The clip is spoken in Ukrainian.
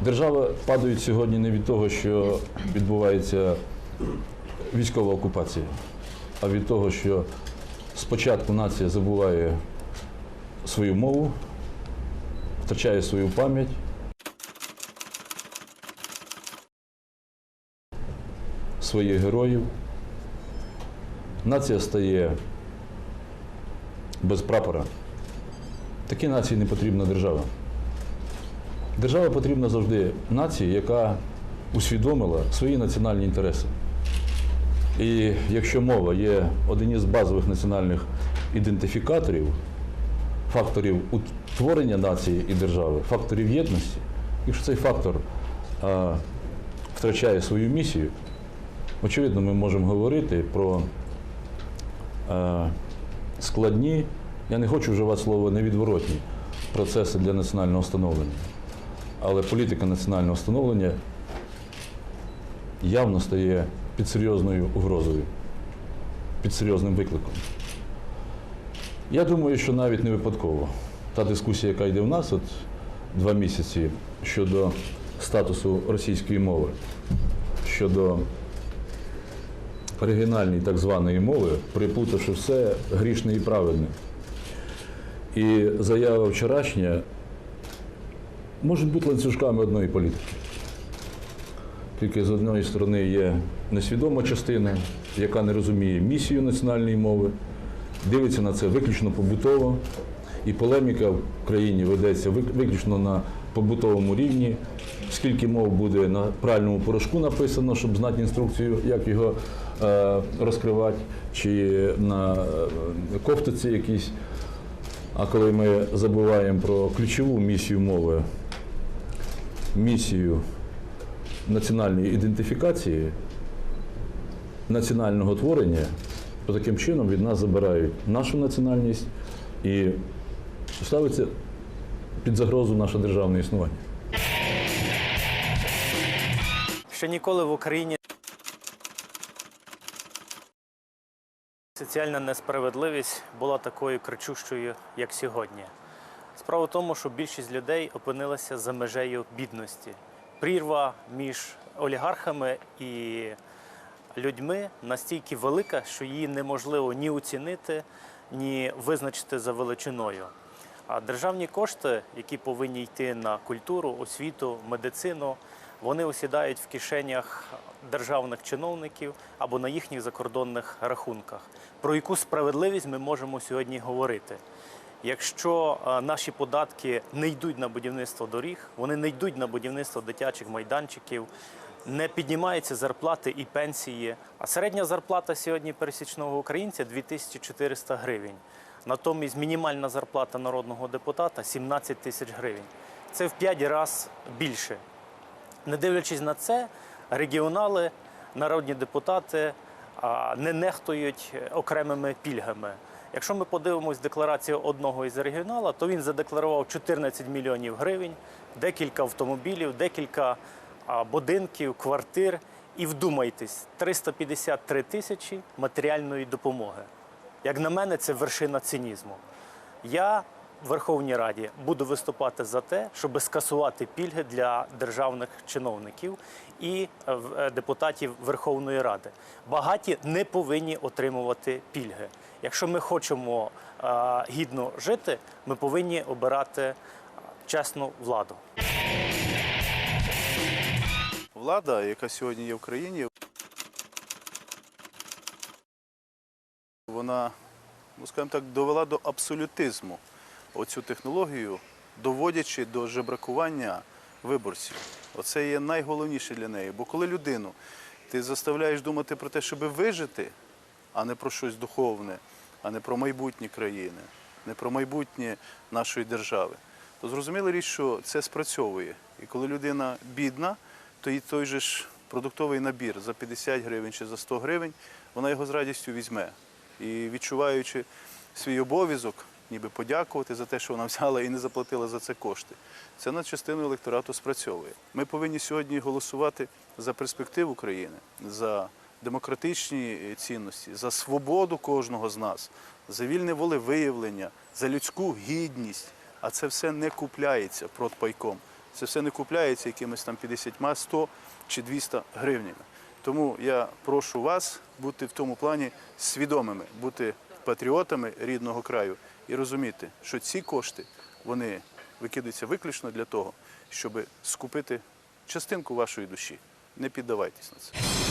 Держава падає сьогодні не від того, що відбувається військова окупація, а від того, що спочатку нація забуває свою мову, втрачає свою пам'ять. Своїх героїв. Нація стає без прапора. Такій нації не потрібна держава. Держава потрібна завжди нації, яка усвідомила свої національні інтереси. І якщо мова є один із базових національних ідентифікаторів, факторів утворення нації і держави, факторів єдності, якщо цей фактор а, втрачає свою місію, очевидно, ми можемо говорити про а, складні, я не хочу вживати слово невідворотні процеси для національного становлення. Але політика національного становлення явно стає під серйозною угрозою, під серйозним викликом. Я думаю, що навіть не випадково та дискусія, яка йде в нас от два місяці щодо статусу російської мови, щодо оригінальної так званої мови, приплутавши все грішне і правильне. І заява вчорашня можуть бути ланцюжками одної політики. Тільки з одної сторони є несвідома частина, яка не розуміє місію національної мови, дивиться на це виключно побутово, і полеміка в країні ведеться виключно на побутовому рівні. Скільки мов буде на пральному порошку написано, щоб знати інструкцію, як його е, розкривати, чи на е, кофтиці якісь. А коли ми забуваємо про ключову місію мови, місію національної ідентифікації, національного творення, то таким чином від нас забирають нашу національність і ставиться під загрозу наше державне існування. Ще ніколи в Україні соціальна несправедливість була такою кричущою, як сьогодні. Справа в тому, що більшість людей опинилася за межею бідності. Прірва між олігархами і людьми настільки велика, що її неможливо ні оцінити, ні визначити за величиною. А державні кошти, які повинні йти на культуру, освіту, медицину, вони осідають в кишенях державних чиновників або на їхніх закордонних рахунках. Про яку справедливість ми можемо сьогодні говорити? Якщо е, наші податки не йдуть на будівництво доріг, вони не йдуть на будівництво дитячих майданчиків, не піднімаються зарплати і пенсії. А середня зарплата сьогодні пересічного українця 2400 гривень. Натомість мінімальна зарплата народного депутата 17 тисяч гривень. Це в 5 разів більше. Не дивлячись на це, регіонали, народні депутати не нехтують окремими пільгами. Якщо ми подивимось декларацію одного із регіонала, то він задекларував 14 мільйонів гривень, декілька автомобілів, декілька будинків, квартир. І вдумайтесь, 353 тисячі матеріальної допомоги. Як на мене, це вершина цинізму. Я Верховній Раді буду виступати за те, щоб скасувати пільги для державних чиновників і е, е, депутатів Верховної Ради. Багаті не повинні отримувати пільги. Якщо ми хочемо е, гідно жити, ми повинні обирати чесну владу. Влада, яка сьогодні є в країні, вона, ну скажімо так, довела до абсолютизму оцю технологію, доводячи до жебракування виборців. Оце є найголовніше для неї. Бо коли людину ти заставляєш думати про те, щоб вижити, а не про щось духовне, а не про майбутнє країни, не про майбутнє нашої держави, то зрозуміло річ, що це спрацьовує. І коли людина бідна, то і той же ж продуктовий набір за 50 гривень чи за 100 гривень, вона його з радістю візьме. І відчуваючи свій обов'язок, ніби подякувати за те, що вона взяла і не заплатила за це кошти. Це над частиною електорату спрацьовує. Ми повинні сьогодні голосувати за перспективу країни, за демократичні е, цінності, за свободу кожного з нас, за вільне волевиявлення, за людську гідність. А це все не купляється продпайком. Це все не купляється якимись там 50, 100 чи 200 гривнями. Тому я прошу вас бути в тому плані свідомими, бути патріотами рідного краю і розуміти, що ці кошти вони викидаються виключно для того, щоб скупити частинку вашої душі. Не піддавайтесь на це.